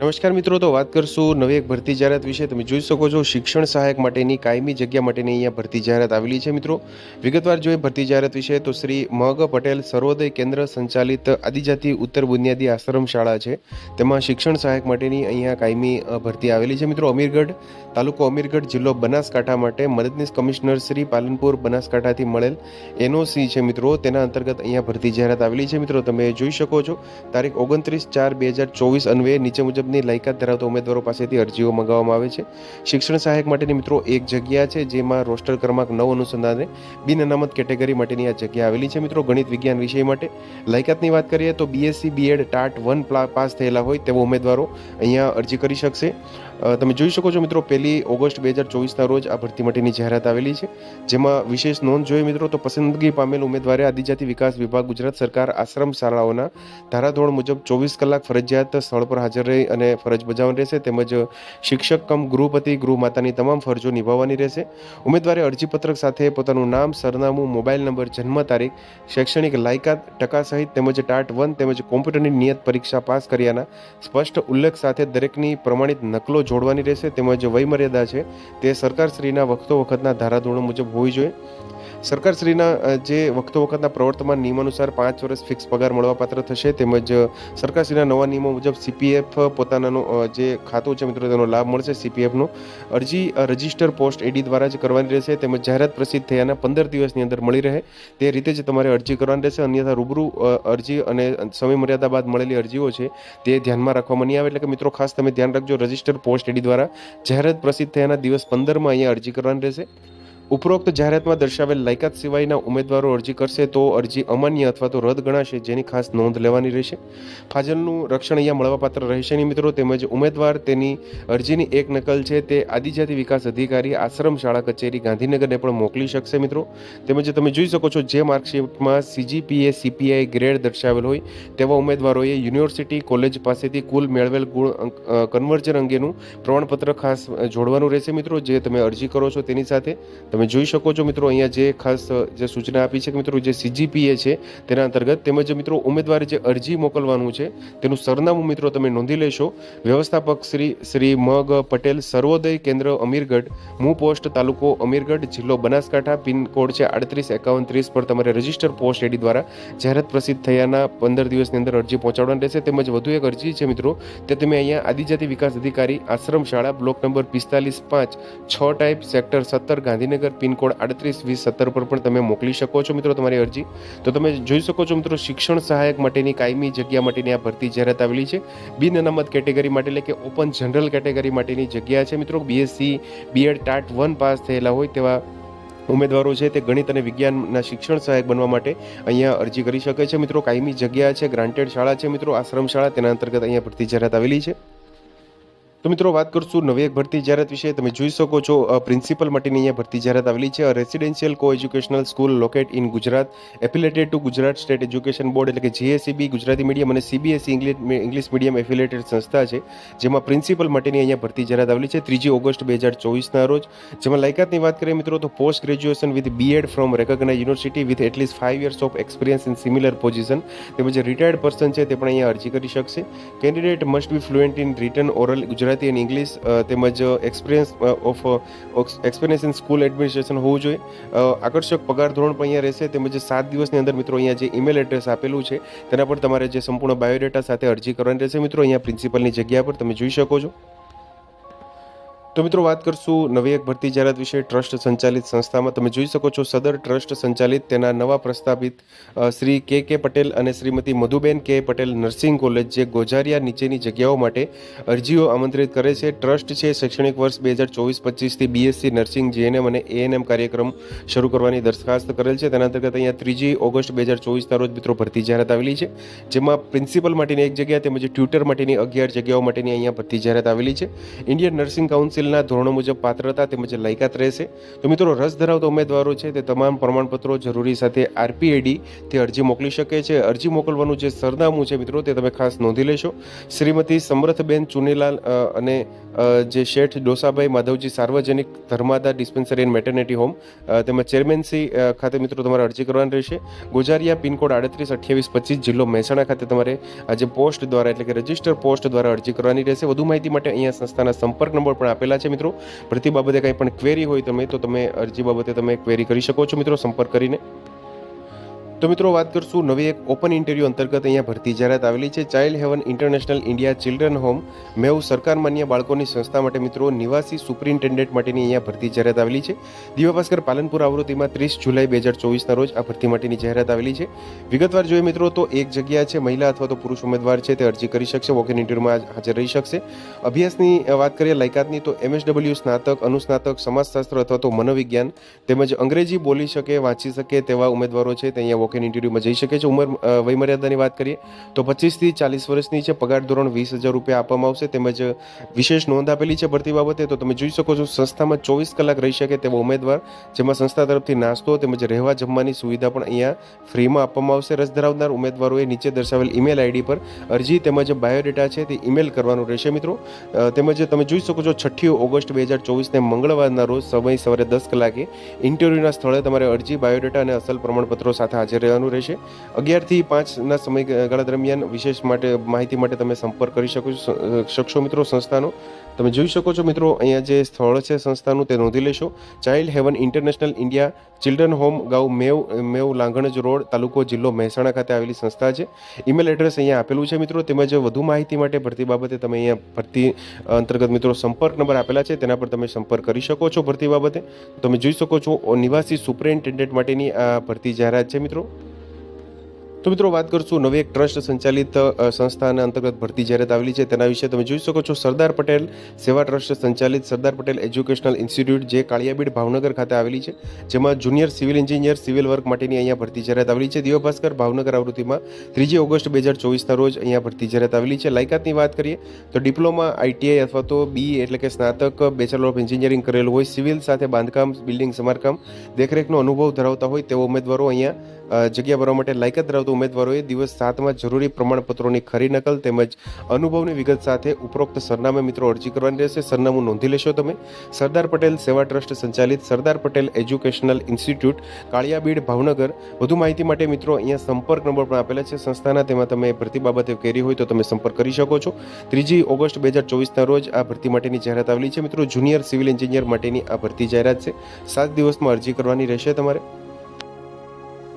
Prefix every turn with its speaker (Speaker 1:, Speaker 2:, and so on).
Speaker 1: નમસ્કાર મિત્રો, તો વાત કરશું નવી એક ભરતી જાહેરાત વિશે. તમે જોઈ શકો છો, શિક્ષણ સહાયક માટેની, કાયમી જગ્યા માટેની અહીંયા ભરતી જાહેરાત આવેલી છે મિત્રો. વિગતવાર જોઈએ ભરતી જાહેરાત વિશે, તો શ્રી મગ પટેલ સર્વોદય કેન્દ્ર સંચાલિત આદિજાતિ ઉત્તર બુનિયાદી આશ્રમ શાળા છે. તેમાં શિક્ષણ સહાયક માટેની અહીંયા કાયમી ભરતી આવેલી છે મિત્રો. અમીરગઢ તાલુકો અમીરગઢ જિલ્લો બનાસકાંઠા માટે મદદનીશ કમિશનર શ્રી પાલનપુર બનાસકાંઠાથી મળેલ એનઓસી છે મિત્રો. તેના અંતર્ગત અહીંયા ભરતી જાહેરાત આવેલી છે મિત્રો. તમે જોઈ શકો છો, તારીખ ઓગણત્રીસ ચાર બે હજાર ચોવીસ અન્વયે નીચે મુજબની લાયકાત ધરાવતા ઉમેદવારો પાસેથી અરજીઓ મંગાવવામાં આવે છે. શિક્ષણ સહાયક માટેની મિત્રો એક જગ્યા છે, જેમાં રોસ્ટર ક્રમાંક નવ અનુસંધાને બિન અનામત કેટેગરી માટેની આ જગ્યા આવેલી છે. મિત્રો, ગણિત વિજ્ઞાન વિષય માટે લાયકાતની વાત કરીએ તો BSc BEd TAT one pass થયેલા હોય તેવા ઉમેદવારો અહીંયા અરજી કરી શકશે. તમે જોઈ શકો છો મિત્રો, પહેલી ઓગસ્ટ બે હજાર ચોવીસના રોજ આ ભરતી માટેની જાહેરાત આવેલી છે. જેમાં વિશેષ નોંધ જોઈએ મિત્રો, તો પસંદગી પામેલ ઉમેદવારે આદિજાતિ વિકાસ વિભાગ, ગુજરાત સરકાર આશ્રમ શાળાઓના ધારાધોરણ મુજબ ચોવીસ કલાક ફરજિયાત સ્થળ પર હાજર રહી અને ફરજ બજાવવાની રહેશે. તેમજ શિક્ષક કમ ગૃહપતિ ગૃહમાતાની તમામ ફરજો નિભાવવાની રહેશે. ઉમેદવારે અરજીપત્રક સાથે પોતાનું નામ, સરનામું, મોબાઈલ નંબર, જન્મ તારીખ, શૈક્ષણિક લાયકાત, ટકા સહિત તેમજ ટાટ વન તેમજ કોમ્પ્યુટરની નિયત પરીક્ષા પાસ કર્યાના સ્પષ્ટ ઉલ્લેખ સાથે દરેકની પ્રમાણિત નકલો જોડવાની રહેશે. તેમજ વયમર્યાદા છે તે સરકારશ્રીના વખતો વખતના ધારાધોરણો મુજબ હોવી જોઈએ. સરકારશ્રીના જે વખતો વખતના પ્રવર્તમાન નિયમ અનુસાર પાંચ વર્ષ ફિક્સ પગાર મળવાપાત્ર થશે, તેમજ સરકારશ્રીના નવા નિયમો મુજબ સીપીએફ પોતાનાનો જે ખાતું છે મિત્રો, તેનો લાભ મળશે સીપીએફનો અરજી રજિસ્ટર પોસ્ટ એડી દ્વારા જ કરવાની રહેશે, તેમજ જાહેરાત પ્રસિદ્ધ થયાના પંદર દિવસની અંદર મળી રહે. તે રીતે જ તમારે અરજી કરવાની રહેશે, અન્યથા રૂબરૂ અરજી અને સમય મર્યાદા બાદ મળેલી અરજીઓ છે, તે ધ્યાનમાં રાખવામાં નહીં આવે. એટલે કે મિત્રો, ખાસ તમે ધ્યાન રાખજો, રજિસ્ટર પોસ્ટ એડી દ્વારા જાહેરાત પ્રસિદ્ધ થયાના દિવસ પંદરમાં અહીંયા અરજી કરવાની રહેશે. ઉપરોક્ત જાહેરાતમાં દર્શાવેલ લાયકાત સિવાયના ઉમેદવારો અરજી કરશે તો અરજી અમાન્ય અથવા તો રદ ગણાશે જેની ખાસ નોંધ લેવાની રહેશે. ફાજલનું રક્ષણ અહીંયા મળવાપાત્ર રહેશે નહીં મિત્રો. તેમજ ઉમેદવાર તેની અરજીની એક નકલ છે તે આદિજાતિ વિકાસ અધિકારી આશ્રમ શાળા કચેરી ગાંધીનગરને પણ મોકલી શકશે મિત્રો. તેમજ તમે જોઈ શકો છો જે માર્કશીટમાં સીજીપીએ સીપીઆઈ ગ્રેડ દર્શાવેલ હોય તેવા ઉમેદવારોએ યુનિવર્સિટી કોલેજ પાસેથી કુલ મેળવેલ ગુણ કન્વર્જન અંગેનું પ્રમાણપત્ર ખાસ જોડવાનું રહેશે મિત્રો. જે તમે અરજી કરો છો તેની સાથે તમે જોઈ શકો છો મિત્રો, અહીંયા જે ખાસ જે સૂચના આપી છે કે મિત્રો, જે સીજીપીએ છે, તેના અંતર્ગત તેમજ મિત્રો ઉમેદવારે જે અરજી મોકલવાનું છે, તેનું સરનામું મિત્રો તમે નોંધી લેશો. વ્યવસ્થાપક શ્રી શ્રી મગ પટેલ સર્વોદય કેન્દ્ર અમીરગઢ, મૂ પોસ્ટ તાલુકો અમીરગઢ, જિલ્લો બનાસકાંઠા, પિનકોડ છે આડત્રીસ એકાવન ત્રીસ પર તમારે રજિસ્ટર પોસ્ટ એડી દ્વારા જાહેરાત પ્રસિદ્ધ થયાના પંદર દિવસની અંદર અરજી પહોંચાડવાની રહેશે. તેમજ વધુ એક અરજી છે મિત્રો, તે તમે અહીંયા આદિજાતિ વિકાસ અધિકારી આશ્રમ શાળા બ્લોક નંબર પિસ્તાલીસ પાંચ, છ ટાઈપ, સેક્ટર સત્તર ગાંધીનગર પિનકોડ આડત્રીસ વીસ સત્તર પર પણ તમે મોકલી શકો છો મિત્રો તમારી અરજી. તો તમે જોઈ શકો છો મિત્રો શિક્ષણ સહાયક માટેની કાયમી જગ્યા માટેની આ ભરતી જાહેરાત આવેલી છે. બિન અનામત કેટેગરી માટે એટલે કે ઓપન જનરલ કેટેગરી માટેની જગ્યા છે મિત્રો. BSc BEd TAT one pass થયેલા હોય તેવા ઉમેદવારો છે તે ગણિત અને વિજ્ઞાનના શિક્ષણ સહાયક બનવા માટે અહીંયા અરજી કરી શકે છે મિત્રો. કાયમી જગ્યા છે ગ્રાન્ટેડ શાળા છે મિત્રો, આશ્રમ શાળા, તેના અંતર્ગત અહીંયા ભરતી જાહેરાત આવેલી છે. તો મિત્રો, વાત કરશું નવી એક ભરતી જાહેરાત વિશે. તમે જોઈ શકો છો પ્રિન્સિપલ માટેની અહીંયા ભરતી જાહેરાત આવેલી છે. Residential co educational school locate in Gujarat affiliated to Gujarat state education board એટલે કે જીએસસીબી ગુજરાતી મીડિયમ અને CBSC English English medium affiliated સંસ્થા છે, જેમાં પ્રિન્સિપલ માટેની અહીંયા ભરતી જાહેરાત આવેલી છે ત્રીજી ઓગસ્ટ બે હજાર ચોવીસના રોજ. જેમાં લાયકાતની વાત કરીએ મિત્રો, તો post graduation with BEd from recognise university with at least five years of experience in similar position તેમજ રિટાયર્ડ પર્સન છે તે પણ અહીંયા અરજી કરી શકશે. Candidate must be fluent in written oral Gujarati અને ઇંગ્લિશ તેમજ experience of experience in school administration હોવું જોઈએ. આકર્ષક પગાર ધોરણ પણ અહીંયા રહેશે, તેમજ સાત દિવસની અંદર મિત્રો અહીંયા જે ઈમેલ એડ્રેસ આપેલું છે, તેના પર તમારે જે સંપૂર્ણ બાયોડેટા સાથે અરજી કરવાની રહેશે. મિત્રો, અહીંયા પ્રિન્સિપલની જગ્યા પર તમે જોઈ શકો છો. તો મિત્રો વાત કરશું નવી એક ભરતી જાહેરાત વિશે ટ્રસ્ટ સંચાલિત સંસ્થામાં. તમે જોઈ શકો છો સદર ટ્રસ્ટ સંચાલિત તેના નવા પ્રસ્થાપિત શ્રી કે કે પટેલ અને શ્રીમતી મધુબેન કે પટેલ નર્સિંગ કોલેજ જે ગોજારિયા નીચેની જગ્યાઓ માટે અરજીઓ આમંત્રિત કરે છે. ટ્રસ્ટ છે શૈક્ષણિક વર્ષ બે હજાર ચોવીસ પચીસથી બીએસસી નર્સિંગ, જીએનએમ અને એએનએમ કાર્યક્રમ શરૂ કરવાની દરખાસ્ત કરેલ છે. તેના અંતર્ગત અહીંયા ત્રીજી ઓગસ્ટ બે હજાર ચોવીસના રોજ મિત્રો ભરતી જાહેરાત આવેલી છે, જેમાં પ્રિન્સિપલ માટેની એક જગ્યા તેમજ ટ્યુટર માટેની અગિયાર જગ્યાઓ માટેની અહીંયા ભરતી જાહેરાત આવેલી છે. ઇન્ડિયન નર્સિંગ કાઉન્સિલના ધોરણો મુજબ પાત્રતા તેમજ લાયકાત રહેશે. તો મિત્રો, રસ ધરાવતા ઉમેદવારો છે તે તમામ પ્રમાણપત્રો જરૂરી સાથે આરપીએડી તે અરજી મોકલી શકે છે. અરજી મોકલવાનું જે સરનામું છે મિત્રો, તે તમે ખાસ નોંધી લેશો. શ્રીમતી સમરથબેન ચુનીલાલ અને જે શેઠ ડોસાભાઈ માધવજી સાર્વજનિક ધર્માદા ડિસ્પેન્સરી એન્ડ મેટર્નિટી હોમ તેમજ ચેરમેનસી ખાતે મિત્રો તમારે અરજી કરવાની રહેશે. ગોજારિયા પિનકોડ આડત્રીસ, અઠ્યાવીસ, પચીસ, જિલ્લો મહેસાણા ખાતે તમારે આજે પોસ્ટ દ્વારા એટલે કે રજિસ્ટર પોસ્ટ દ્વારા અરજી કરવાની રહેશે. વધુ માહિતી માટે અહીંયા સંસ્થાના સંપર્ક નંબર પણ આપેલા છે મિત્રો. ભરતી બાબતે કંઈ પણ ક્વેરી હોય તમે તો તમે અરજી બાબતે તમે ક્વેરી કરી શકો છો મિત્રો. સંપર્ક કરીને. તો મિત્રો વાત કરશું નવી એક ઓપન ઇન્ટરવ્યૂ અંતર્ગત અહીંયા ભરતી. જાહેરાત આવેલી છે Child Haven International India children home Mev સરકાર માન્ય બાળકોની સંસ્થા માટે મિત્રો નિવાસી સુપ્રિન્ટેન્ડન્ટ માટેની અહીંયા ભરતી જાહેરાત આવેલી છે. દિવ્યભાસ્કર પાલનપુર આવૃત્તિમાં ત્રીસ જુલાઈ બે હજાર ચોવીસના રોજ આ ભરતી માટેની જાહેરાત આવેલી છે. વિગતવાર જોઈએ મિત્રો તો એક જગ્યા છે, મહિલા અથવા તો પુરુષ ઉમેદવાર છે, તે અરજી કરી શકશે વોક ઇન ઇન્ટરવ્યુમાં હાજર રહી શકશે. અભ્યાસની વાત કરીએ લાયકાતની તો એમએસડબલ્યુ સ્નાતક, અનુસ્નાતક, સમાજશાસ્ત્ર અથવા તો મનોવિજ્ઞાન તેમજ અંગ્રેજી બોલી શકે, વાંચી શકે તેવા ઉમેદવારો છે તે અહીંયા વોક ઇન ઇન્ટરવ્યુમાં જઈ શકે છે. ઉંમર વયમર્યાદાની વાત કરીએ, તો પચીસથી ચાલીસ વર્ષની છે. પગાર ધોરણ વીસ હજાર રૂપિયા આપવામાં આવશે. તેમજ વિશેષ નોંધ આપેલી છે ભરતી બાબતે, તો તમે જોઈ શકો છો સંસ્થામાં ચોવીસ કલાક રહી શકે તેવો ઉમેદવાર, જેમાં સંસ્થા તરફથી નાસ્તો તેમજ રહેવા જમવાની સુવિધા પણ અહીંયા ફ્રીમાં આપવામાં આવશે. રસ ધરાવનાર ઉમેદવારોએ નીચે દર્શાવેલ ઈમેલ આઈડી પર અરજી તેમજ બાયોડેટા છે તે ઈમેલ કરવાનું રહેશે મિત્રો. તેમજ તમે જોઈ શકો છો છઠ્ઠી ઓગસ્ટ બે હજાર ચોવીસને મંગળવારના રોજ સમય સવારે દસ કલાકે ઇન્ટરવ્યૂના સ્થળે તમારે અરજી, બાયોડેટા અને અસલ પ્રમાણપત્રો સાથે હાજર રહેવાનું રહેશે. અગિયારથી પાંચના સમયગાળા દરમિયાન વિશેષ માટે માહિતી માટે તમે સંપર્ક કરી શકો છો. શકશો મિત્રો સંસ્થાનો. તમે જોઈ શકો છો મિત્રો, અહીંયા જે સ્થળ છે સંસ્થાનું તે નોંધી લેશો. Child Haven International India children home ગાઉ Mev Mev Langhnaj road તાલુકો જિલ્લો મહેસાણા ખાતે આવેલી સંસ્થા છે. ઈમેલ એડ્રેસ અહીંયા આપેલું છે મિત્રો, તેમજ વધુ માહિતી માટે ભરતી બાબતે તમે અહીંયા ભરતી અંતર્ગત મિત્રો સંપર્ક નંબર આપેલા છે, તેના પર તમે સંપર્ક કરી શકો છો ભરતી બાબતે. તમે જોઈ શકો છો નિવાસી સુપરિન્ટેન્ડન્ટ માટેની આ ભરતી જાહેરાત છે મિત્રો. તો મિત્રો વાત કરશું નવી એક ટ્રસ્ટ સંચાલિત સંસ્થાના અંતર્ગત ભરતી જાહેરાત આવેલી છે તેના વિશે. તમે જોઈ શકો છો સરદાર પટેલ સેવા ટ્રસ્ટ સંચાલિત સરદાર પટેલ એજ્યુકેશનલ ઇન્સ્ટિટ્યૂટ જે કાળિયાબીડ ભાવનગર ખાતે આવેલી છે, જેમાં junior civil engineer, civil work માટેની અહીંયા ભરતી જાહેરાત આવેલી છે. દિવ્ય ભાસ્કર ભાવનગર આવૃત્તિમાં ત્રીજી ઓગસ્ટ બે હજાર ચોવીસના રોજ અહીંયા ભરતી જાહેરાત આવેલી છે. લાયકાતની વાત કરીએ તો ડિપ્લોમા, આઈટીઆઈ અથવા તો બી એટલે કે સ્નાતક, બેચલર ઓફ એન્જિનિયરિંગ કરેલું હોય. સિવિલ સાથે બાંધકામ, બિલ્ડિંગ સમારકામ, દેખરેખનો અનુભવ ધરાવતા હોય તેવો ઉમેદવારો અહીંયા જગ્યા ભરવા માટે લાયકાત ધરાવતા ઉમેદવારોએ દિવસ સાતમાં જરૂરી પ્રમાણપત્રોની ખરી નકલ તેમજ અનુભવની વિગત સાથે ઉપરોક્ત સરનામે મિત્રો અરજી કરવાની રહેશે. સરનામું નોંધી લેશો તમે. સરદાર પટેલ સેવા ટ્રસ્ટ સંચાલિત સરદાર પટેલ એજ્યુકેશનલ ઇન્સ્ટિટ્યૂટ, કાળિયાબીડ ભાવનગર. વધુ માહિતી માટે મિત્રો અહીંયા સંપર્ક નંબર પણ આપેલા છે. સંસ્થાના તેમાં તમે ભરતી બાબતે કેરી હોય તો તમે સંપર્ક કરી શકો છો. ત્રીજી ઓગસ્ટ બે હજાર ચોવીસના રોજ આ ભરતી માટેની જાહેરાત આવેલી છે. મિત્રો, જુનિયર સિવિલ એન્જિનિયર માટેની આ ભરતી જાહેરાત છે. સાત દિવસમાં અરજી કરવાની રહેશે તમારે.